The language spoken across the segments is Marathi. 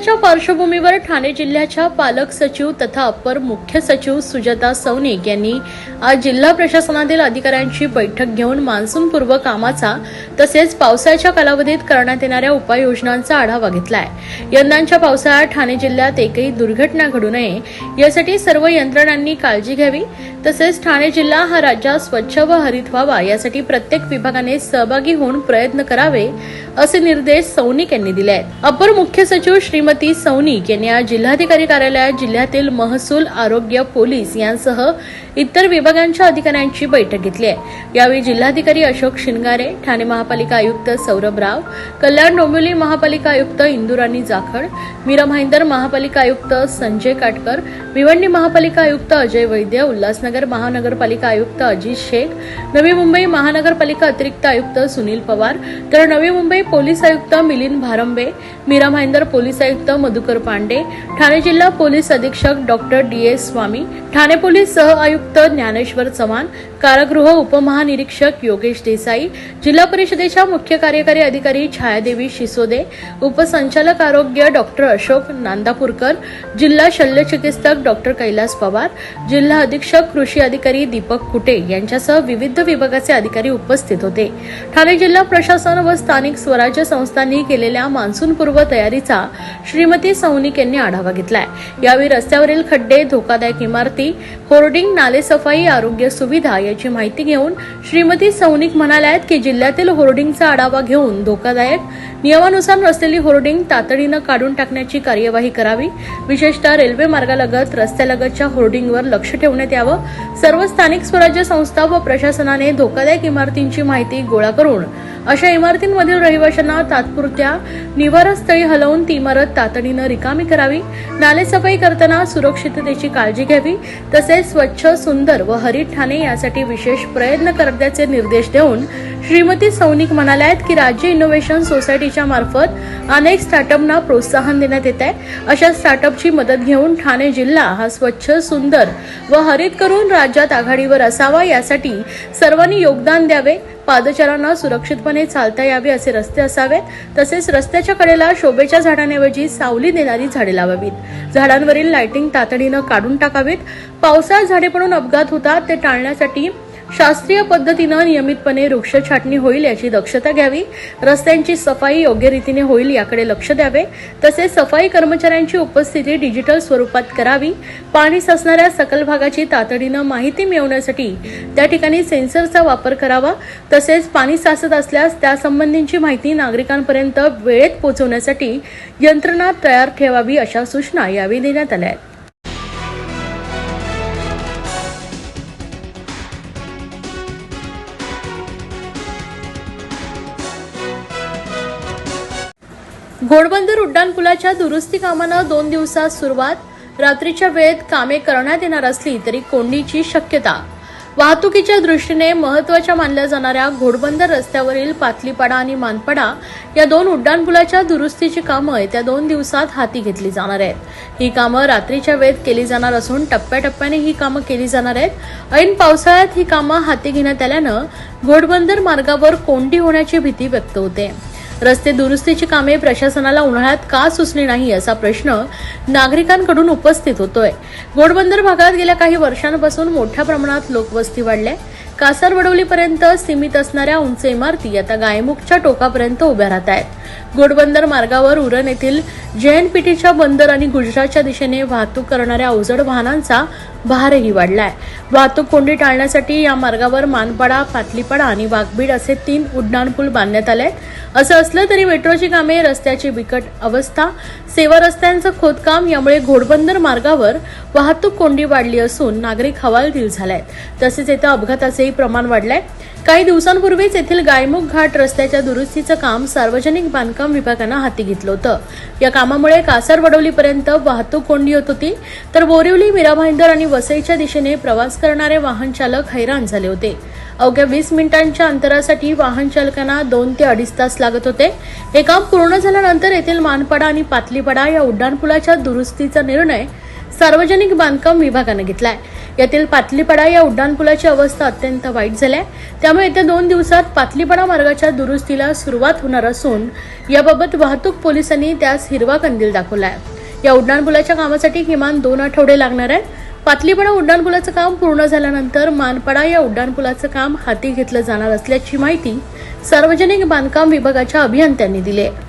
पावसाच्या पार्श्वभूमीवर ठाणे जिल्ह्याच्या पालक सचिव तथा अपर मुख्य सचिव सुजाता सौनिक यांनी आज जिल्हा प्रशासनातील अधिकाऱ्यांची बैठक घेऊन मान्सूनपूर्व कामाचा तसेच पावसाच्या कालावधीत करण्यात येणाऱ्या उपाययोजनांचा आढावा घेतलाय. यंदाच्या पावसाळ्यात ठाणे जिल्ह्यात एकही दुर्घटना घडू नये यासाठी सर्व यंत्रणांनी काळजी घ्यावी. तसेच ठाणे जिल्हा हा राज्यात स्वच्छ व हरित व्हावा यासाठी प्रत्येक विभागाने सहभागी होऊन प्रयत्न करावे असे निर्देश सौनिक यांनी दिले आहेत अपर मुख्य सचिव श्रीमती सौनिक यांनी आज जिल्हाधिकारी कार्यालयात जिल्ह्यातील महसूल आरोग्य पोलीस यांसह इतर विभागांच्या अधिकाऱ्यांची बैठक घेतली आहे. यावेळी जिल्हाधिकारी अशोक शिनगारे ठाणे महापालिका आयुक्त सौरभ राव कल्याण डोंबिवली महापालिका आयुक्त इंदुराणी जाखड मीरा भाईंदर महापालिका आयुक्त संजय काटकर भिवंडी महापालिका आयुक्त अजय वैद्य उल्हासनगर महानगरपालिका आयुक्त अजित शेख नवी मुंबई महानगरपालिका अतिरिक्त आयुक्त सुनील पवार तर नवी मुंबई पोलीस आयुक्त मिलिंद भारंबे मीरा भाईंदर पोलीस आयुक्त मधुकर पांडे ठाणे जिल्हा पोलीस अधीक्षक doctor D S Swami Thane police सह आयुक्त ज्ञानेश्वर चव्हाण कारागृह उपमहानिरीक्षक योगेश देसाई जिल्हा परिषदेच्या मुख्य कार्यकारी अधिकारी छायादेवी शिसोदे उपसंचालक आरोग्य डॉक्टर अशोक नांदापूरकर जिल्हा शल्यचिकित्सक डॉक्टर कैलास पवार जिल्हा अधीक्षक कृषी अधिकारी दीपक कुटे यांच्यासह विविध विभागाचे अधिकारी उपस्थित होते. ठाणे जिल्हा प्रशासन व स्थानिक स्वराज्य संस्थांनी केलेल्या मान्सूनपूर्व तयारीचा श्रीमती सौनिक यांनी आढावा घेतलाय. यावेळी रस्त्यावरील खड्डे धोकादायक इमारती होर्डिंग नालेसफाई आरोग्य सुविधा याची माहिती घेऊन श्रीमती सौनिक म्हणाल्यात की जिल्ह्यातील होर्डिंगचा आढावा घेऊन धोकादायक नियमानुसार नसलेली होर्डिंग तातडीनं काढून टाकण्याची कार्यवाही करावी. विशेषतः रेल्वे मार्गालगत रस्त्यालगतच्या होर्डिंगवर लक्ष ठेवण्यात यावं. सर्व स्थानिक स्वराज्य संस्था व प्रशासनाने धोकादायक इमारतींची माहिती गोळा करून अशा इमारतींमधील रहिवाशांना तात्पुरत्या निवारस्थळी हलवून ती इमारत तातडीनं रिकामी करावी नालेसफाई करताना सुरक्षिततेची काळजी घ्यावी तसेच स्वच्छ सुंदर व हरित ठाणे यासाठी विशेष प्रयत्न करण्याचे निर्देश देऊन श्रीमती सौनिक म्हणाल्यात की राज्य इनोव्हेशन सोसायटीच्या मार्फत अनेक स्टार्टअपना प्रोत्साहन देण्यात येत आहे. अशा स्टार्टअपची मदत घेऊन ठाणे जिल्हा हा स्वच्छ सुंदर व हरित करून राज्यात आघाडीवर असावा यासाठी सर्वांनी योगदान द्यावे. पादचारांना सुरक्षितपणे चालता यावे असे रस्ते असावेत. तसेच रस्त्याच्या कडेला शोभेच्या झाडांऐवजी सावली देणारी झाडे लावावीत. झाडांवरील लाइटिंग तातडीनं काढून टाकावीत. पावसाळ्यात झाडे पडून अपघात होतात ते टाळण्यासाठी शास्त्रीय पद्धतीनं नियमितपणे वृक्ष छाटणी होईल याची दक्षता घ्यावी. रस्त्यांची सफाई योग्य रीतीने होईल याकडे लक्ष द्यावे. तसेच सफाई कर्मचाऱ्यांची उपस्थिती डिजिटल स्वरूपात करावी. पाणी साचणाऱ्या सकल भागाची तातडीनं माहिती मिळवण्यासाठी त्या ठिकाणी सेन्सरचा वापर करावा. तसेच पाणी साचत असल्यास त्यासंबंधीची माहिती नागरिकांपर्यंत वेळेत पोहोचवण्यासाठी यंत्रणा तयार ठेवावी अशा सूचना यावेळी देण्यात आल्या आहेत. घोडबंदर उड्डाणपुलाच्या दुरुस्ती कामानं दोन दिवसात सुरुवात. रात्रीच्या वेळेत कामे करण्यात येणार असली तरी कोंडीची शक्यता. वाहतुकीच्या दृष्टीने महत्त्वाच्या मानल्या जाणाऱ्या घोडबंदर रस्त्यावरील पातलीपाडा आणि मानपाडा या दोन उड्डाणपुलाच्या दुरुस्तीची कामं येत्या दोन दिवसात हाती घेतली जाणार आहेत. ही कामं रात्रीच्या वेळेत केली जाणार असून टप्प्याटप्प्याने ही कामं केली जाणार आहेत. ऐन पावसाळ्यात ही कामं हाती घेण्यात आल्यानं घोडबंदर मार्गावर कोंडी होण्याची भीती व्यक्त होते. रस्ते दुरुस्तीची कामे प्रशासनाला उन्हाळ्यात का सुचली नाही असा प्रश्न नागरिकांकडून उपस्थित होतोय. घोडबंदर भागात गेल्या काही वर्षांपासून मोठ्या प्रमाणात लोकवस्ती वाढल्या. कासारवडवलीपर्यंत सीमित असणाऱ्या उंच इमारती आता गायमुखच्या टोकापर्यंत उभ्या राहत आहेत. घोडबंदर मार्गावर उरण येथील जेएनपीटीच्या बंदर आणि गुजरातच्या दिशेने वाहतूक करणाऱ्या अवजड वाहनांचा भारही वाढलाय. वाहतूक कोंडी टाळण्यासाठी या मार्गावर मानपाडा पातलीपाडा आणि वाघबीड असे तीन उड्डाणपूल बांधण्यात आले आहेत. असं असलं तरी मेट्रोची कामे रस्त्याची बिकट अवस्था सेवा रस्त्यांचं खोदकाम यामुळे घोडबंदर मार्गावर वाहतूक कोंडी वाढली असून नागरिक हवालदिल आहेत तसेच येथे अपघाताचेही प्रमाण वाढलंय. काही दिवसांपूर्वीच येथील गायमुख घाट रस्त्याच्या दुरुस्तीचं काम सार्वजनिक बांधकाम विभागानं हाती घेतलं होतं. या कामामुळे कासार वडवलीपर्यंत वाहतूक कोंडी होत होती. तर बोरिवली मीरा भाईंदर आणि वसईच्या दिशेने प्रवास करणारे वाहन चालक हैराण झाले होते. अवघ्या वीस मिनिटांच्या अंतरासाठी वाहन चालकांना दोन ते अडीच तास लागत होते. हे काम पूर्ण झाल्यानंतर येथील मानपाडा आणि पातलीपाडा या उड्डाणपुलाच्या दुरुस्तीचा निर्णय सार्वजनिक बांधकाम विभागानं घेतलाय. यातील पातलीपडा या उड्डाणपुलाची अवस्था अत्यंत वाईट झाली आहे त्यामुळे येत्या दोन दिवसात पातलीपडा मार्गाच्या दुरुस्तीला सुरुवात होणार असून याबाबत वाहतूक पोलिसांनी त्यास हिरवा कंदील दाखवलाय. या उड्डाणपुलाच्या कामासाठी किमान दोन आठवडे लागणार आहेत. पातलीपडा उड्डाणपुलाचं काम पूर्ण झाल्यानंतर मानपडा या उड्डाणपुलाचं काम हाती घेतलं जाणार असल्याची माहिती सार्वजनिक बांधकाम विभागाच्या अभियंत्यांनी दिली आहे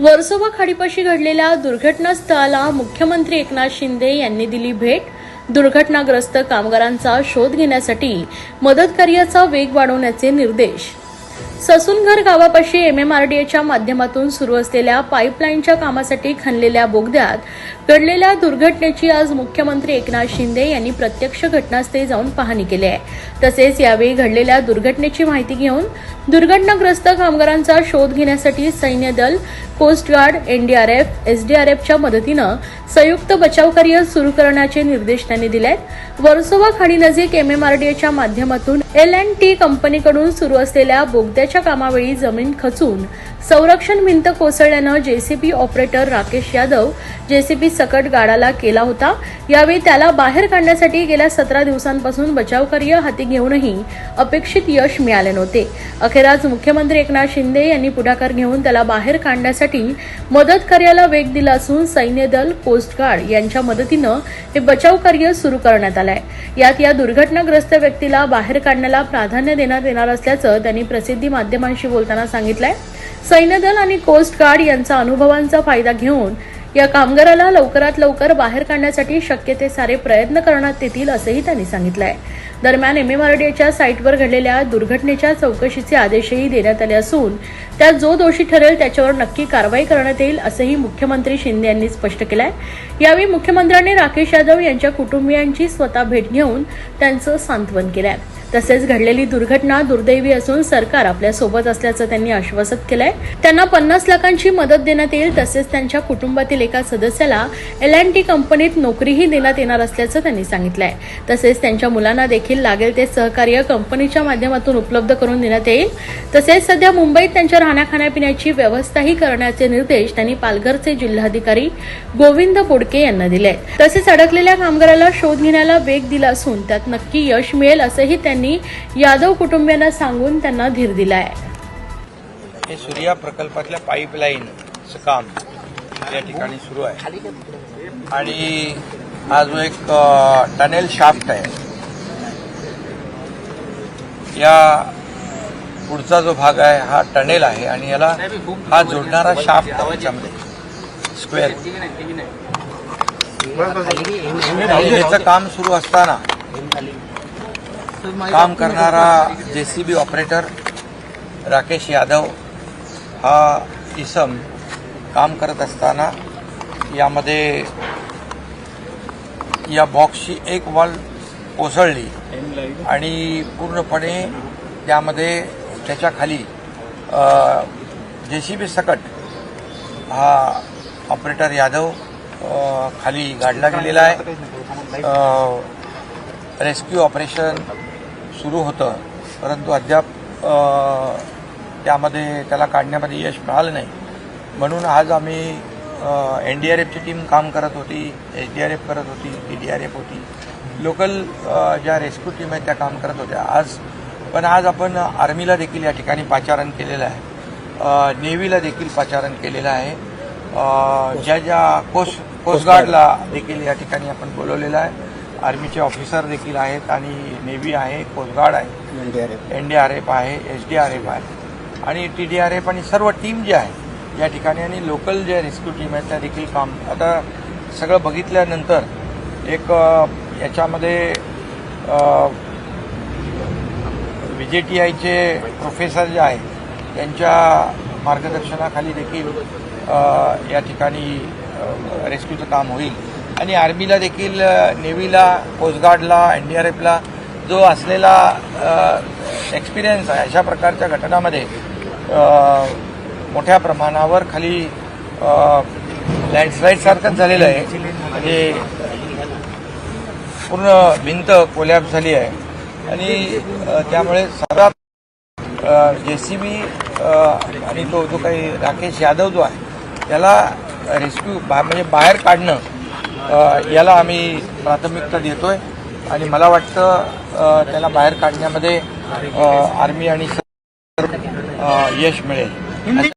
वर्सोवा खाडीपाशी घडलेल्या दुर्घटनास्थळाला मुख्यमंत्री एकनाथ शिंदे यांनी दिली भेट. दुर्घटनाग्रस्त कामगारांचा शोध घेण्यासाठी मदत कार्याचा वेग वाढवण्याचे निर्देश. ससूनघर गावापाशी एमएमआरडीएच्या माध्यमातून सुरू असलेल्या पाईपलाईनच्या कामासाठी खणलेल्या बोगद्यात घडलेल्या दुर्घटनेची आज मुख्यमंत्री एकनाथ शिंदे यांनी प्रत्यक्ष घटनास्थळी जाऊन पाहणी केली आहे. तसेच यावेळी घडलेल्या दुर्घटनेची माहिती घेऊन दुर्घटनाग्रस्त कामगारांचा शोध घेण्यासाठी सैन्य दल कोस्ट गार्ड एनडीआरएफ एसडीआरएफच्या मदतीनं संयुक्त बचाव कार्य सुरू करण्याचे निर्देश त्यांनी दिले आहेत वर्सोवा खाडीनजीक एमएमआरडीएच्या माध्यमातून एल अँड टी कंपनीकडून सुरू असलेल्या बोगद्याच्या कामावेळी जमीन खचून संरक्षण भिंत कोसळल्यानं JCB operator Rakesh Yadav JCB सकट गाडाला केला होता. यावेळी त्याला बाहेर काढण्यासाठी गेल्या सतरा दिवसांपासून बचावकार्य हाती घेऊनही अपेक्षित यश मिळाले नव्हते. अखेराज मुख्यमंत्री एकनाथ शिंदे यांनी पुढाकार घेऊन त्याला बाहेर काढण्यासाठी मदत कार्याला वेग दिला असून सैन्य दल कोस्ट गार्ड यांच्या मदतीनं हे बचाव कार्य सुरू करण्यात आलंय. यात या दुर्घटनाग्रस्त व्यक्तीला बाहेर काढण्याला प्राधान्य देण्यात येणार असल्याचं त्यांनी प्रसिद्धी माध्यमांशी बोलताना सांगितलंय. सैन्यदल आणि कोस्ट गार्ड यांचा अनुभवांचा फायदा घेऊन या कामगाराला लवकरात लवकर बाहेर काढण्यासाठी शक्य ते सारे प्रयत्न करण्यात येतील असंही त्यांनी सांगितलंय. दरम्यान एमएमआरडीएच्या साईटवर घडलेल्या दुर्घटनेच्या चौकशीचे आदेशही देण्यात आले असून त्यात जो दोषी ठरेल त्याच्यावर नक्की कारवाई करण्यात येईल असंही मुख्यमंत्री शिंदे यांनी स्पष्ट केलंय. यावेळी मुख्यमंत्र्यांनी राकेश यादव यांच्या कुटुंबियांची स्वतः भेट घेऊन त्यांचं सांत्वन केलंय. तसेच घडलेली दुर्घटना दुर्दैवी असून सरकार आपल्यासोबत असल्याचं त्यांनी आश्वासित केलंय. त्यांना पन्नास लाखांची मदत देण्यात येईल तसेच त्यांच्या कुटुंबातील एका सदस्याला एल अँड टी कंपनीत नोकरीही देण्यात येणार असल्याचं त्यांनी सांगितलंय. तसेच त्यांच्या मुलांना देखील लागेल ते सहकार्य कंपनीच्या माध्यमातून उपलब्ध करून देण्यात येईल. तसेच सध्या मुंबईत त्यांच्या राहण्या खाण्यापिण्याची व्यवस्थाही करण्याचे निर्देश त्यांनी पालघरचे जिल्हाधिकारी गोविंद बोडके यांना दिले तसेच अडकलेल्या कामगाराला शोध घेण्याला वेग दिला असून त्यात नक्की यश मिळेल असंही त्यांनी यादव कुटुंबियांना सांगून त्यांना धीर दिला आहे हे सूर्या प्रकल्पातल्या पाईपलाईनचं काम या ठिकाणी सुरू आहे. आणि हा जो एक टनेल शाफ्ट आहे या पुढचा जो भाग आहे हा टनेल आहे आणि याला हा जोडणारा शाफ्ट आहे स्क्वेअर याचं काम सुरू असताना काम करणारा J C B operator Rakesh Yadav हा इसम काम करत असताना यामध्ये या बॉक्सची एक वॉल कोसळली आणि पूर्णपणे त्यामध्ये त्याच्याखाली जे सी बी सकट हा ऑपरेटर यादव खाली गाडला गेलेला आहे. रेस्क्यू ऑपरेशन सुरू होतं. परंतु अद्याप त्यामध्ये त्याला काढण्यामध्ये यश मिळालं नाही. म्हणून आज आम्ही एन डी आर एफची टीम काम करत होती एच डी आर एफ करत होती टी डी आर एफ होती. लोकल ज्या रेस्क्यू टीम आहेत त्या काम करत होत्या. आज पण आज आपण आर्मीला देखील या ठिकाणी पाचारण केलेलं आहे. नेव्हीला देखील पाचारण केलेलं आहे. ज्या ज्या कोस्ट कोस्टगार्डला देखील या ठिकाणी आपण बोलवलेलं आहे. आर्मीचे ऑफिसर देखील आहेत आणि नेव्ही आहे कोस्टगार्ड आहे एन डी आर एफ आहे एच डी आर एफ आहे आणि टी डी आर एफ आणि सर्व टीम जे आहे या ठिकाणी आणि लोकल जे रेस्क्यू टीम आहेत त्या देखील काम आता सगळं बघितल्यानंतर एक याच्यामध्ये व्ही जे टी आयचे प्रोफेसर जे आहेत त्यांच्या मार्गदर्शनाखाली देखील या ठिकाणी रेस्क्यूचं काम होईल. आणि आर्मीला देखील नेव्हीला कोस्टगार्डला एन डी आर एफला जो असलेला एक्सपिरियन्स आहे अशा प्रकारच्या घटनामध्ये मोठ्या प्रमाणावर खाली लँडस्लाईडसारखंच झालेलं आहे. म्हणजे पूर्ण भिंत कोलॅप झाली आहे. आणि त्यामुळे सर्वात जे सी बी आणि तो जो काही राकेश यादव जो आहे त्याला रेस्क्यू बा म्हणजे बाहेर काढणं याला आम्ही प्राथमिकता देतोय. आणि मला वाटतं त्याला बाहेर काढण्यामध्ये आर्मी आणि यश मिळेल.